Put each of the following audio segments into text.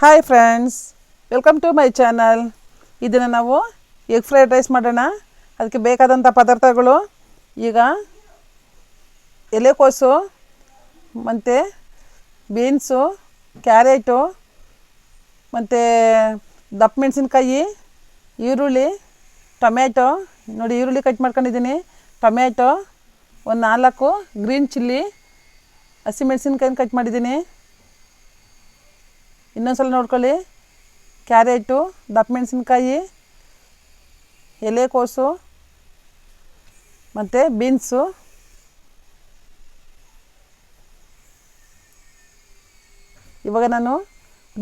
Hi friends welcome to my channel ಇದನ್ನು ನಾವು egg fried rice ಮಾಡೋಣ. ಅದಕ್ಕೆ ಬೇಕಾದಂಥ ಪದಾರ್ಥಗಳು, ಈಗ ಎಲೆಕೋಸು, ಮತ್ತು ಬೀನ್ಸು, ಕ್ಯಾರೆಟು, ಮತ್ತು ದಪ್ಪ ಮೆಣಸಿನ್ಕಾಯಿ, ಈರುಳ್ಳಿ, ಟೊಮ್ಯಾಟೊ. ನೋಡಿ ಈರುಳ್ಳಿ ಕಟ್ ಮಾಡ್ಕೊಂಡಿದ್ದೀನಿ. ಟೊಮ್ಯಾಟೊ, ಒಂದು ನಾಲ್ಕು ಗ್ರೀನ್ ಚಿಲ್ಲಿ ಹಸಿಮೆಣ್ಸಿನ್ಕಾಯಿನ ಕಟ್ ಮಾಡಿದ್ದೀನಿ. ಇನ್ನೊಂದ್ಸಲ ನೋಡ್ಕೊಳ್ಳಿ. ಕ್ಯಾರೆಟು ದಪ್ಪ ಮೆಣಸಿನ್ಕಾಯಿ ಎಲೆಕೋಸು, ಮತ್ತು ಬೀನ್ಸು. ಇವಾಗ ನಾನು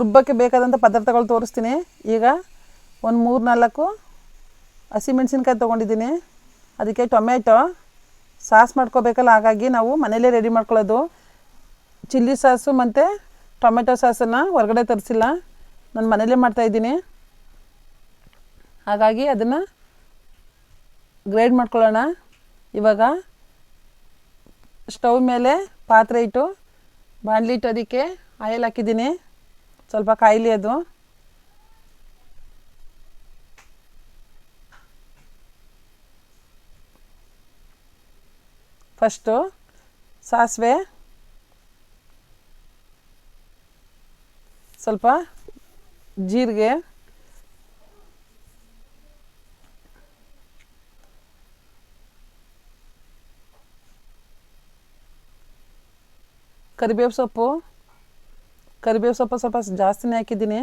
ರುಬ್ಬಕ್ಕೆ ಬೇಕಾದಂಥ ಪದಾರ್ಥಗಳು ತೋರಿಸ್ತೀನಿ. ಈಗ ಒಂದು ಮೂರು ನಾಲ್ಕು ಹಸಿಮೆಣ್ಸಿನ್ಕಾಯಿ ತೊಗೊಂಡಿದ್ದೀನಿ. ಅದಕ್ಕೆ ಟೊಮೆಟೊ ಸಾಸ್ ಮಾಡ್ಕೋಬೇಕಲ್ಲ, ಹಾಗಾಗಿ ನಾವು ಮನೇಲೇ ರೆಡಿ ಮಾಡ್ಕೊಳ್ಳೋದು. ಚಿಲ್ಲಿ ಸಾಸು ಮತ್ತು ಟೊಮೆಟೊ ಸಾಸನ್ನು ಹೊರಗಡೆ ತರಿಸಿಲ್ಲ. ನಾನು ಮನೇಲೇ ಮಾಡ್ತಾಯಿದ್ದೀನಿ ಹಾಗಾಗಿ ಅದನ್ನು ಗ್ರೈಂಡ್ ಮಾಡ್ಕೊಳ್ಳೋಣ. ಇವಾಗ ಸ್ಟವ್ ಮೇಲೆ ಪಾತ್ರೆ ಇಟ್ಟು ಬಾಣಲಿ ಇಟ್ಟು ಅದಕ್ಕೆ ಆಯಿಲ್ ಹಾಕಿದ್ದೀನಿ. ಸ್ವಲ್ಪ ಕಾಯಿಲೆ ಅದು. ಫಸ್ಟು ಸಾಸಿವೆ ಸ್ವಲ್ಪ ಜೀರಿಗೆ. ಕರಿಬೇವು ಸೊಪ್ಪು. ಕರಿಬೇವು ಸೊಪ್ಪು ಸ್ವಲ್ಪ ಜಾಸ್ತಿನೇ ಹಾಕಿದ್ದೀನಿ.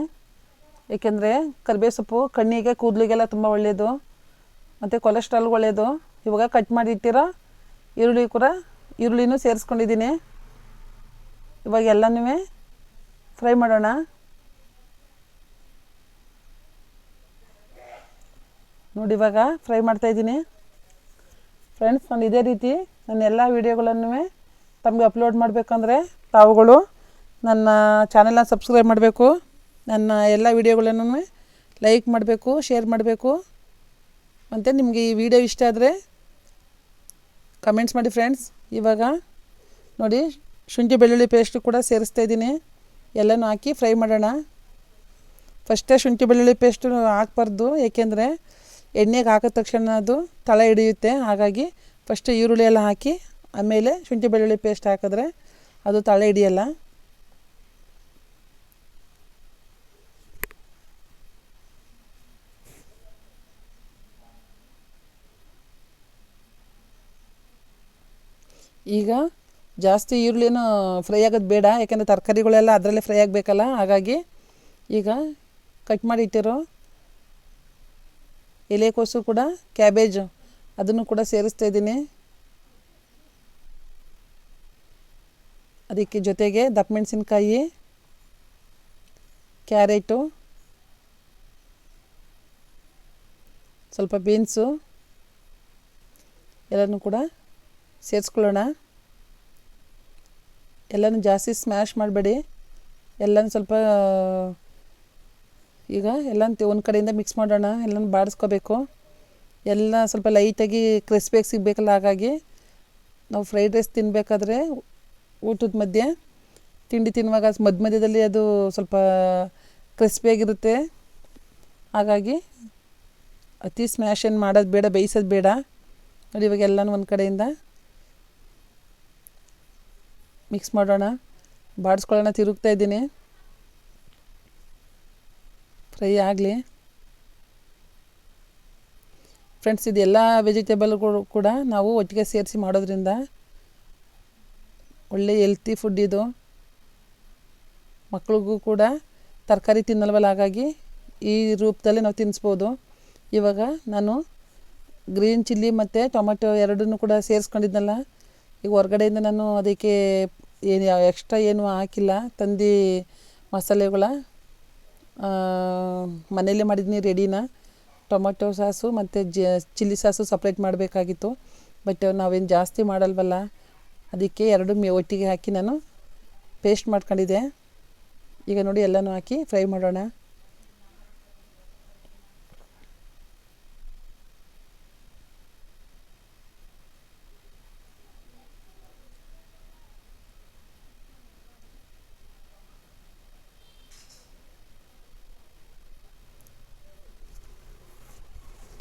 ಏಕೆಂದರೆ ಕರಿಬೇವು ಸೊಪ್ಪು ಕಣ್ಣಿಗೆ ಕೂದಲಿಗೆಲ್ಲ ತುಂಬ ಒಳ್ಳೆಯದು ಮತ್ತು ಕೊಲೆಸ್ಟ್ರಾಲ್ ಒಳ್ಳೆಯದು ಇವಾಗ ಕಟ್ ಮಾಡಿ ಇಟ್ಟಿರೋ ಈರುಳ್ಳಿ ಕೂಡ ಈರುಳ್ಳಿನೂ ಸೇರಿಸ್ಕೊಂಡಿದ್ದೀನಿ. ಇವಾಗ ಎಲ್ಲನೂ ಫ್ರೈ ಮಾಡೋಣ. ನೋಡಿ ಇವಾಗ ಫ್ರೈ ಮಾಡ್ತಾ ಇದ್ದೀನಿ. ಫ್ರೆಂಡ್ಸ್ ನಾನು ಇದೇ ರೀತಿ ನನ್ನ ಎಲ್ಲ ವೀಡಿಯೋಗಳನ್ನು ತಮಗೆ ಅಪ್ಲೋಡ್ ಮಾಡಬೇಕಂದ್ರೆ ತಾವುಗಳು ನನ್ನ ಚಾನೆಲ್ನ ಸಬ್ಸ್ಕ್ರೈಬ್ ಮಾಡಬೇಕು. ನನ್ನ ಎಲ್ಲ ವೀಡಿಯೋಗಳನ್ನು ಲೈಕ್ ಮಾಡಬೇಕು ಶೇರ್ ಮಾಡಬೇಕು. ಮತ್ತು ನಿಮಗೆ ಈ ವಿಡಿಯೋ ಇಷ್ಟ ಆದರೆ ಕಮೆಂಟ್ಸ್ ಮಾಡಿ ಫ್ರೆಂಡ್ಸ್ ಇವಾಗ ನೋಡಿ ಶುಂಠಿ ಬೆಳ್ಳುಳ್ಳಿ ಪೇಸ್ಟು ಕೂಡ ಸೇರಿಸ್ತಾ ಇದ್ದೀನಿ. ಎಲ್ಲನೂ ಹಾಕಿ ಫ್ರೈ ಮಾಡೋಣ. ಫಸ್ಟೇ ಶುಂಠಿ ಬೆಳ್ಳುಳ್ಳಿ ಪೇಸ್ಟು ಹಾಕ್ಬಾರ್ದು, ಏಕೆಂದರೆ ಎಣ್ಣೆಗೆ ಹಾಕಿದ ತಕ್ಷಣ ಅದು ತಳ ಹಿಡಿಯುತ್ತೆ. ಹಾಗಾಗಿ ಫಸ್ಟ್ ಈರುಳ್ಳಿ ಎಲ್ಲ ಹಾಕಿ, ಆಮೇಲೆ ಶುಂಠಿ ಬೆಳ್ಳುಳ್ಳಿ ಪೇಸ್ಟ್ ಹಾಕಿದ್ರೆ ಅದು ತಳ ಹಿಡಿಯಲ್ಲ. ಈಗ ಜಾಸ್ತಿ ಈರುಳ್ಳಿನೂ ಫ್ರೈ ಆಗೋದು ಬೇಡ, ಯಾಕೆಂದರೆ ತರಕಾರಿಗಳೆಲ್ಲ ಅದರಲ್ಲೇ ಫ್ರೈ ಆಗಬೇಕಲ್ಲ, ಹಾಗಾಗಿ ಈಗ ಕಟ್ ಮಾಡಿ ಇಟ್ಟಿರೋ ಎಲೆಕೋಸು ಕೂಡ ಕ್ಯಾಬೇಜು ಅದನ್ನು ಕೂಡ ಸೇರಿಸ್ತಾ ಇದ್ದೀನಿ. ಅದಕ್ಕೆ ಜೊತೆಗೆ ದಪ್ಪ ಮೆಣಸಿನ್ಕಾಯಿ, ಕ್ಯಾರೆಟು, ಸ್ವಲ್ಪ ಬೀನ್ಸು, ಎಲ್ಲನೂ ಕೂಡ ಸೇರಿಸ್ಕೊಳ್ಳೋಣ. ಎಲ್ಲನೂ ಜಾಸ್ತಿ ಸ್ಮ್ಯಾಶ್ ಮಾಡಬೇಡಿ. ಎಲ್ಲನೂ ಸ್ವಲ್ಪ, ಈಗ ಎಲ್ಲ ಒಂದು ಕಡೆಯಿಂದ ಮಿಕ್ಸ್ ಮಾಡೋಣ, ಎಲ್ಲನೂ ಬಾಡಿಸ್ಕೋಬೇಕು. ಎಲ್ಲ ಸ್ವಲ್ಪ ಲೈಟಾಗಿ ಕ್ರಿಸ್ಪಿಯಾಗಿ ಸಿಗಬೇಕಲ್ಲ ಹಾಗಾಗಿ ನಾವು ಫ್ರೈಡ್ ರೈಸ್ ತಿನ್ನಬೇಕಾದ್ರೆ ಊಟದ ಮಧ್ಯೆ, ತಿಂಡಿ ತಿನ್ನುವಾಗ ಮಧ್ಯ ಮಧ್ಯದಲ್ಲಿ ಅದು ಸ್ವಲ್ಪ ಕ್ರಿಸ್ಪಿಯಾಗಿರುತ್ತೆ ಹಾಗಾಗಿ ಅತಿ ಸ್ಮ್ಯಾಶ್ ಏನು ಮಾಡೋದು ಬೇಡ, ಬೇಯಿಸೋದು ಬೇಡ. ನೋಡಿ ಇವಾಗ ಎಲ್ಲನೂ ಒಂದು ಕಡೆಯಿಂದ ಮಿಕ್ಸ್ ಮಾಡೋಣ. ಬಾಡಿಸ್ಕೊಳ್ಳೋಣ, ತಿರುಗ್ತಾ ಇದ್ದೀನಿ. ಫ್ರೈ ಆಗಲಿ. ಫ್ರೆಂಡ್ಸ್ ಇದೆಲ್ಲ ವೆಜಿಟೇಬಲ್ಗಳು ಕೂಡ ನಾವು ಒಟ್ಟಿಗೆ ಸೇರಿಸಿ ಮಾಡೋದ್ರಿಂದ ಒಳ್ಳೆ ಹೆಲ್ತಿ ಫುಡ್ ಇದು. ಮಕ್ಳಿಗೂ ಕೂಡ ತರಕಾರಿ ತಿನ್ನಲ್ವಲ್ಲ ಹಾಗಾಗಿ ಈ ರೂಪದಲ್ಲಿ ನಾವು ತಿನ್ನಿಸ್ಬೋದು ಇವಾಗ ನಾನು ಗ್ರೀನ್ ಚಿಲ್ಲಿ ಮತ್ತು ಟೊಮೆಟೊ ಎರಡನ್ನೂ ಕೂಡ ಸೇರಿಸ್ಕೊಂಡಿದ್ನಲ್ಲ ಈಗ ಹೊರಗಡೆಯಿಂದ ನಾನು ಅದಕ್ಕೆ ಏನು ಎಕ್ಸ್ಟ್ರಾ ಏನು ಹಾಕಿಲ್ಲ. ತಂದು ಮಸಾಲೆಗಳ ಮನೆಯಲ್ಲೇ ಮಾಡಿದ್ನಿ ರೆಡಿನ. ಟೊಮೊಟೊ ಸಾಸು ಮತ್ತು ಜ, ಚಿಲ್ಲಿ ಸಾಸು ಸಪ್ರೇಟ್ ಮಾಡಬೇಕಾಗಿತ್ತು. ಬಟ್ ನಾವೇನು ಜಾಸ್ತಿ ಮಾಡಲ್ವಲ್ಲ. ಅದಕ್ಕೆ ಎರಡು ಮೇ, ಒಟ್ಟಿಗೆ ಹಾಕಿ ನಾನು ಪೇಸ್ಟ್ ಮಾಡ್ಕೊಂಡಿದ್ದೆ. ಈಗ ನೋಡಿ ಎಲ್ಲನೂ ಹಾಕಿ ಫ್ರೈ ಮಾಡೋಣ.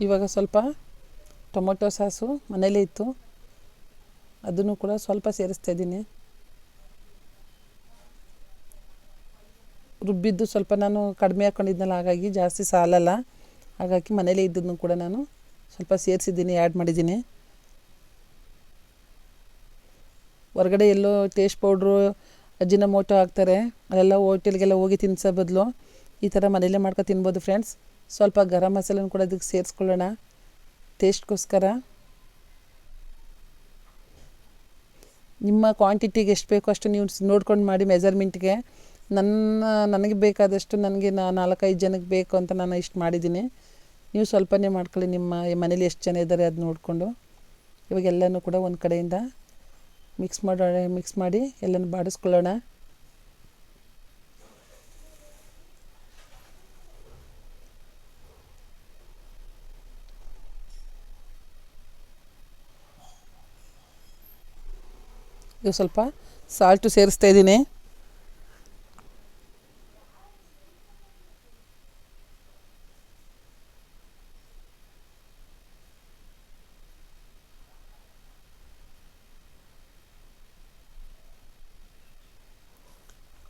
ಇವಾಗ ಸ್ವಲ್ಪ ಟೊಮೊಟೊ ಸಾಸು ಮನೇಲೇ ಇತ್ತು. ಅದನ್ನು ಕೂಡ ಸ್ವಲ್ಪ ಸೇರಿಸ್ತಾ ಇದ್ದೀನಿ. ರುಬ್ಬಿದ್ದು ಸ್ವಲ್ಪ ನಾನು ಕಡಿಮೆ ಹಾಕ್ಕೊಂಡಿದ್ನಲ್ಲ ಹಾಗಾಗಿ ಜಾಸ್ತಿ ಸಾಲಲ್ಲ. ಹಾಗಾಗಿ ಮನೇಲೇ ಇದ್ದದನ್ನು ಕೂಡ ನಾನು ಸ್ವಲ್ಪ ಸೇರಿಸಿದ್ದೀನಿ, ಆ್ಯಡ್ ಮಾಡಿದ್ದೀನಿ. ಹೊರಗಡೆ ಎಲ್ಲೋ ಟೇಸ್ಟ್ ಪೌಡ್ರು, ಅಜ್ಜಿನ ಮೋಟೋ ಹಾಕ್ತಾರೆ. ಅಲ್ಲೆಲ್ಲ ಹೋಟೆಲ್ಗೆಲ್ಲ ಹೋಗಿ ತಿನ್ಸೋ ಬದಲು ಈ ಥರ ಮನೇಲೇ ಮಾಡ್ಕೊ ತಿನ್ಬೋದು, ಫ್ರೆಂಡ್ಸ್. ಸ್ವಲ್ಪ ಗರಂ ಮಸಾಲೆನ ಕೂಡ ಅದಕ್ಕೆ ಸೇರಿಸ್ಕೊಳ್ಳೋಣ. ಟೇಸ್ಟ್ಗೋಸ್ಕರ ನಿಮ್ಮ ಕ್ವಾಂಟಿಟಿಗೆ ಎಷ್ಟು ಬೇಕೋ ಅಷ್ಟು ನೀವು ನೋಡ್ಕೊಂಡು ಮಾಡಿ ಮೆಜರ್ಮೆಂಟ್ಗೆ ನನ್ನ, ನನಗೆ ಬೇಕಾದಷ್ಟು ನನಗೆ ನಾ ನಾಲ್ಕೈದು ಜನಕ್ಕೆ ಬೇಕು ಅಂತ ನಾನು ಇಷ್ಟು ಮಾಡಿದ್ದೀನಿ. ನೀವು ಸ್ವಲ್ಪನೇ ಮಾಡ್ಕೊಳ್ಳಿ, ನಿಮ್ಮ ಮನೇಲಿ ಎಷ್ಟು ಜನ ಇದ್ದಾರೆ ಅದು ನೋಡಿಕೊಂಡು. ಇವಾಗೆಲ್ಲನೂ ಕೂಡ ಒಂದು ಕಡೆಯಿಂದ ಮಿಕ್ಸ್ ಮಾಡೋಣ ಮಿಕ್ಸ್ ಮಾಡಿ ಎಲ್ಲನೂ ಬಾಡಿಸ್ಕೊಳ್ಳೋಣ. ಇದು ಸ್ವಲ್ಪ ಸಾಲ್ಟು ಸೇರಿಸ್ತಾ ಇದ್ದೀನಿ.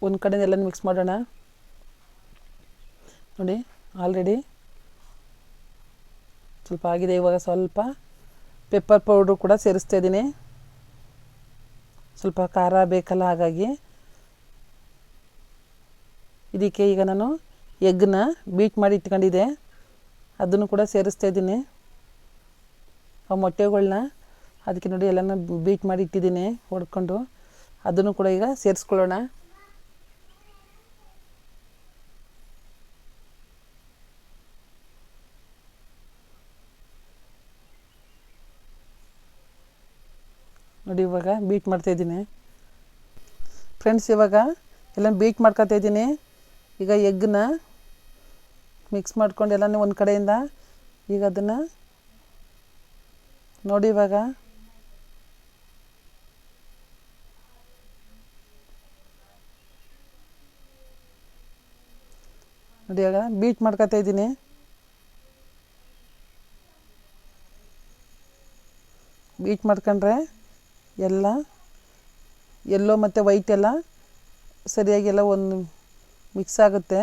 ಒಂದು ಕಡೆ ಎಲ್ಲ ಮಿಕ್ಸ್ ಮಾಡೋಣ. ನೋಡಿ ಆಲ್ರೆಡಿ ಸ್ವಲ್ಪ ಆಗಿದೆ, ಇವಾಗ ಸ್ವಲ್ಪ ಪೆಪ್ಪರ್ ಪೌಡ್ರು ಕೂಡ ಸೇರಿಸ್ತಾ ಇದ್ದೀನಿ. ಸ್ವಲ್ಪ ಖಾರ ಬೇಕಲ್ಲ ಹಾಗಾಗಿ ಇದಕ್ಕೆ ಈಗ ನಾನು ಎಗ್ನ ಬೀಟ್ ಮಾಡಿ ಇಟ್ಕೊಂಡಿದ್ದೆ. ಅದನ್ನು ಕೂಡ ಸೇರಿಸ್ತಾ ಇದ್ದೀನಿ. ಆ ಮೊಟ್ಟೆಗಳನ್ನ ಅದಕ್ಕೆ ನೋಡಿ ಎಲ್ಲನೂ ಬೀಟ್ ಮಾಡಿ ಇಟ್ಟಿದ್ದೀನಿ ಹೊಡ್ಕೊಂಡು ಅದನ್ನು ಕೂಡ ಈಗ ಸೇರಿಸ್ಕೊಳ್ಳೋಣ. ನೋಡಿ ಇವಾಗ ಬೀಟ್ ಮಾಡ್ತಾ ಇದ್ದೀನಿ. ಫ್ರೆಂಡ್ಸ್ ಇವಾಗ ಎಲ್ಲ ಬೀಟ್ ಮಾಡ್ಕೊತಾ ಇದ್ದೀನಿ. ಈಗ ಎಗ್ನ ಮಿಕ್ಸ್ ಮಾಡ್ಕೊಂಡು ಎಲ್ಲನೂ ಒಂದು ಕಡೆಯಿಂದ ಈಗ ಅದನ್ನು ನೋಡಿ ಇವಾಗ. ನೋಡಿ ಇವಾಗ ಬೀಟ್ ಮಾಡ್ಕೊತಾ ಇದ್ದೀನಿ. ಬೀಟ್ ಮಾಡ್ಕೊಂಡ್ರೆ ಎಲ್ಲ, ಎಲ್ಲೋ ಮತ್ತು ವೈಟ್ ಎಲ್ಲ ಸರಿಯಾಗಿ ಎಲ್ಲ ಒಂದು ಮಿಕ್ಸ್ ಆಗುತ್ತೆ.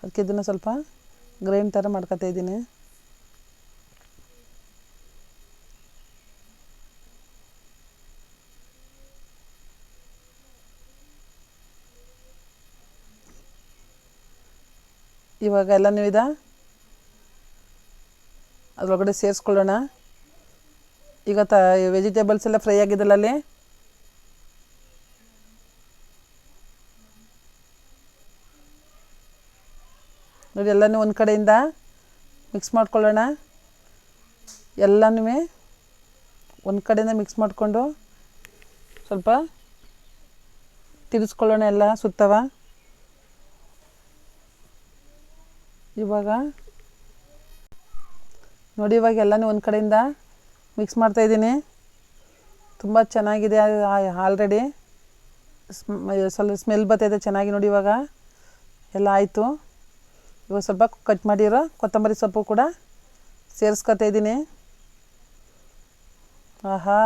ಅದಕ್ಕೆ ಇದನ್ನು ಸ್ವಲ್ಪ ಗ್ರೈಂಡ್ ಥರ ಮಾಡ್ಕೊತಾ ಇದ್ದೀನಿ. ಇವಾಗ ಎಲ್ಲ ನೀವಿದ? ಅದರೊಳಗಡೆ ಸೇರಿಸ್ಕೊಳ್ಳೋಣ. ಈಗ ತ ವೆಜಿಟೇಬಲ್ಸ್ ಎಲ್ಲ ಫ್ರೈ ಆಗಿದಲ್ಲ ಅಲ್ಲಿ? ನೋಡಿ, ಎಲ್ಲನೂ ಒಂದು ಕಡೆಯಿಂದ ಮಿಕ್ಸ್ ಮಾಡ್ಕೊಳ್ಳೋಣ. ಎಲ್ಲನೂ ಒಂದು ಕಡೆಯಿಂದ ಮಿಕ್ಸ್ ಮಾಡಿಕೊಂಡು ಸ್ವಲ್ಪ ತಿರ್ಸ್ಕೊಳ್ಳೋಣ ಎಲ್ಲ ಸುತ್ತವ. ಇವಾಗ ನೋಡಿ, ಇವಾಗ ಎಲ್ಲನೂ ಒಂದು ಕಡೆಯಿಂದ ಮಿಕ್ಸ್ ಮಾಡ್ತಾಯಿದ್ದೀನಿ ತುಂಬ ಚೆನ್ನಾಗಿದೆ ಆಲ್ರೆಡಿ ಸ್ವಲ್ಪ ಸ್ಮೆಲ್ ಬರ್ತಾಯಿದೆ ಚೆನ್ನಾಗಿ ನೋಡಿ ಇವಾಗ. ಎಲ್ಲ ಆಯಿತು. ಇವಾಗ ಸ್ವಲ್ಪ ಕಟ್ ಮಾಡಿರೋ ಕೊತ್ತಂಬರಿ ಸೊಪ್ಪು ಕೂಡ ಸೇರಿಸ್ಕೊತಾ ಇದ್ದೀನಿ. ಆಹಾ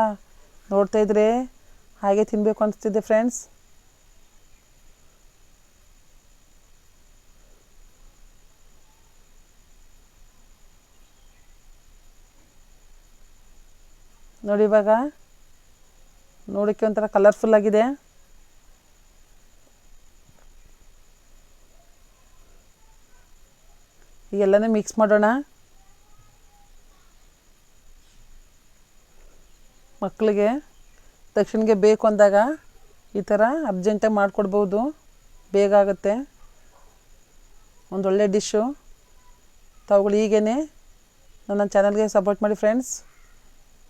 ನೋಡ್ತಾಯಿದ್ರೆ ಹಾಗೆ ತಿನ್ನಬೇಕು ಅನಿಸ್ತಿದೆ ಫ್ರೆಂಡ್ಸ್ ನೋಡಿ ಇವಾಗ. ನೋಡೋಕ್ಕೆ ಒಂಥರ ಕಲರ್ಫುಲ್ ಆಗಿದೆ. ಎಲ್ಲನೂ ಮಿಕ್ಸ್ ಮಾಡೋಣ. ಮಕ್ಕಳಿಗೆ ತಕ್ಷಣಕ್ಕೆ ಬೇಕು ಅಂದಾಗ ಈ ಥರ ಅರ್ಜೆಂಟಾಗಿ ಮಾಡಿಕೊಡ್ಬೋದು. ಬೇಗ ಆಗುತ್ತೆ. ಒಂದೊಳ್ಳೆ ಡಿಶ್ಶು ತಾವುಗಳು ಹೀಗೇ ನನ್ನ ಚಾನಲ್ಗೆ ಸಪೋರ್ಟ್ ಮಾಡಿ friends